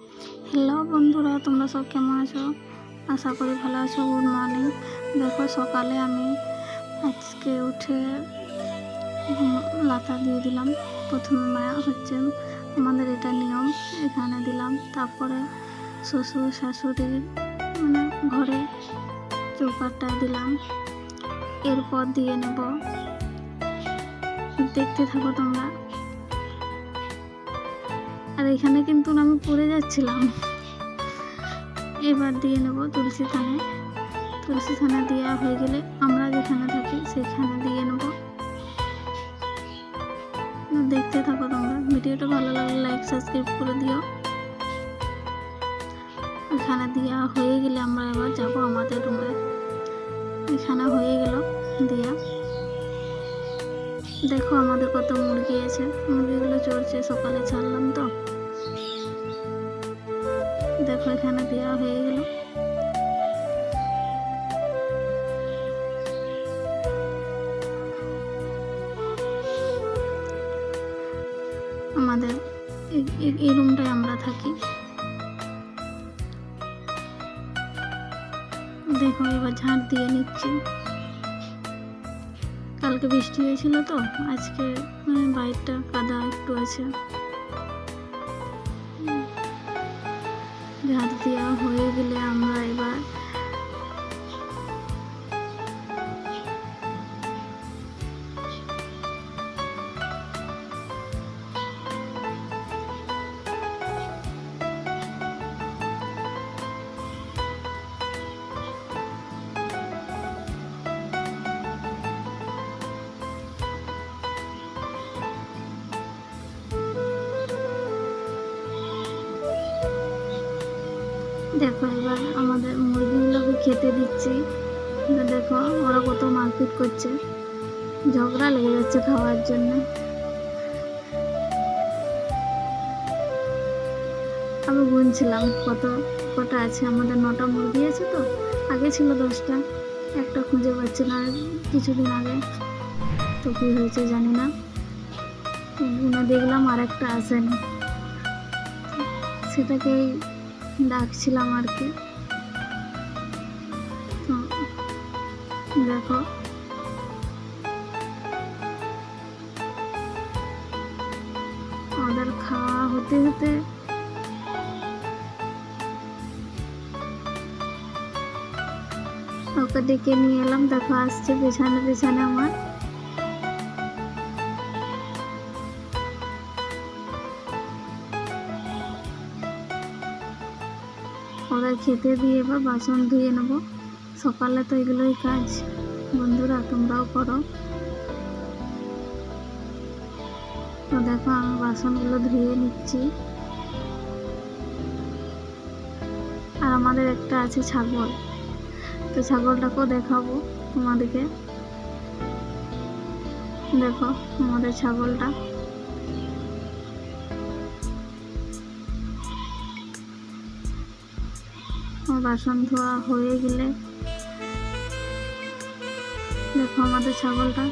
Hello বন্ধুরা, তোমরা সব কেমন আছো? আশা করি ভালো আছো, গুড মর্নিং। দেখো, সকালে আমি আজকে উঠে লাতা দিয়ে দিলাম। প্রথমে মায়া হচ্ছে আমাদের এটা নিয়ম, এখানে দিলাম। তারপরে শ্বশুর, শাশুড়ির মানে ঘরে চৌকাটটায় দিলাম। এরপর দিয়ে নেব। দেখতে থাকো তোমরা। আর এখানে কিন্তু আমি পড়ে যাচ্ছিলাম। এবার দিয়ে নেব তুলসী থানায় তুলসী থানা দেওয়া হয়ে গেলে আমরা যেখানে থাকি সেখানে দিয়ে নেব। দেখতে থাকো তোমরা। ভিডিওটা ভালো লাগলে লাইক সাবস্ক্রাইব করে দিও। এখানে দেওয়া হয়ে গেলে আমরা এবার যাব আমাদের রুমে এখানে হয়ে গেল দিয়া। দেখো আমাদের কত মুরগি আছে। মুরগিগুলো চড়ছে, সকালে ছাড়লাম তো। দেখো, এখানে দেওয়া হয়ে গেল। আমাদের এই- রুমটায় আমরা থাকি। দেখো, এবার ঝাঁট দিয়ে নিচ্ছি। কালকে বৃষ্টি হয়েছিল তো, আজকে মানে বাইরটা কাদা একটু আছে। ঝাঁট দেওয়া হয়ে গেলে দেখো এবার আমাদের মুরগিগুলোকে খেতে দিচ্ছি। দেখো ওরা কত মারপিট করছে। ঝগড়া লেগে যাচ্ছে খাওয়ার জন্য। আমি গুনছিলাম কত, কটা আছে? আমাদের নটা মুরগি আছে তো? আগে ছিল দশটা। একটা খুঁজে পাচ্ছি না কিছুদিন আগে। তো কী হয়েছে জানি না। দেখলাম আর একটা আসেনি। সেটাকেই ডাকছিলাম আর কি। দেখো। আমাদের খাওয়া হতে হতে ওকে ডেকে নিয়ে এলাম। দেখো, আসছে পেছনে পেছনে আমার। ওদের খেতে দিয়ে বা বাসন ধুয়ে নেব। সকালে তো এগুলোই কাজ। বন্ধুরা, তোমরাও করো। তো দেখো, আমি বাসনগুলো ধুয়ে নিচ্ছি। আর আমাদের একটা আছে ছাগল। তো ছাগলটাকেও দেখাবো তোমাদেরকে। দেখো, আমাদের ছাগলটা। বাসন ধোয়া হয়ে গেলে দেখো আমাদের ছাগলটা।